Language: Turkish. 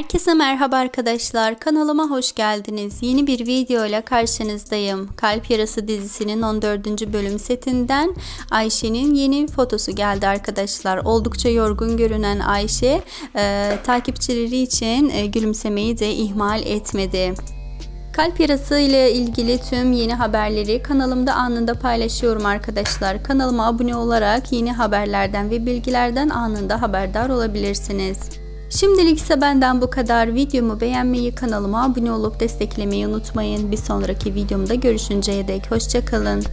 Herkese merhaba arkadaşlar. Kanalıma hoş geldiniz. Yeni bir video ile karşınızdayım. Kalp Yarası dizisinin 14. bölüm setinden Ayşe'nin yeni fotosu geldi arkadaşlar. Oldukça yorgun görünen Ayşe e, takipçileri için e, gülümsemeyi de ihmal etmedi. Kalp yarası ile ilgili tüm yeni haberleri kanalımda anında paylaşıyorum arkadaşlar. Kanalıma abone olarak yeni haberlerden ve bilgilerden anında haberdar olabilirsiniz. Şimdilik ise benden bu kadar. Videomu beğenmeyi, kanalıma abone olup desteklemeyi unutmayın. Bir sonraki videomda görüşünceye dek hoşçakalın.